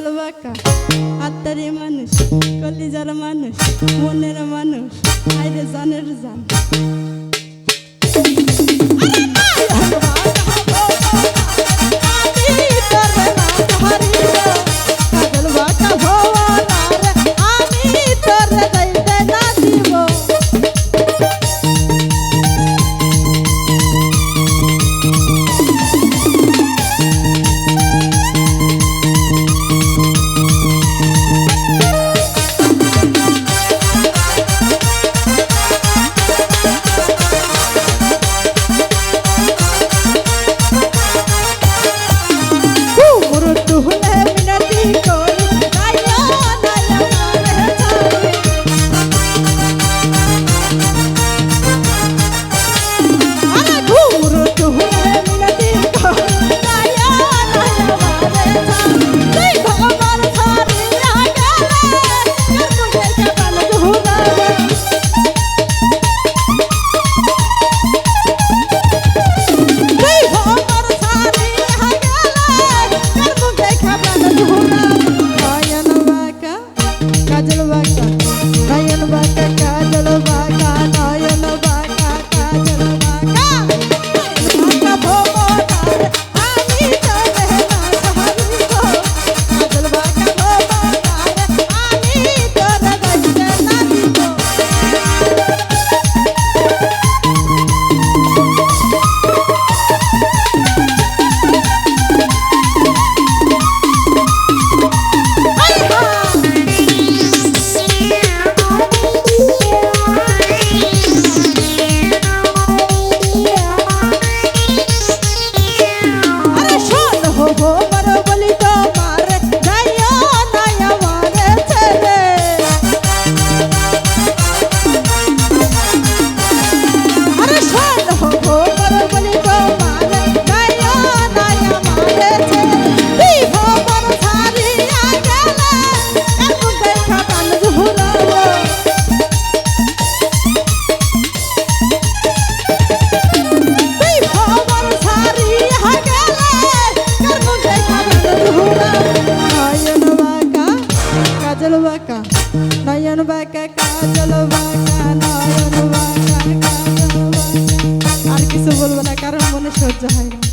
মাতাল বাঁকা আত্মারে মানুষ কলিজার মানুষ মনের মানুষ আইরে জানের জান। সহ্য হয় না।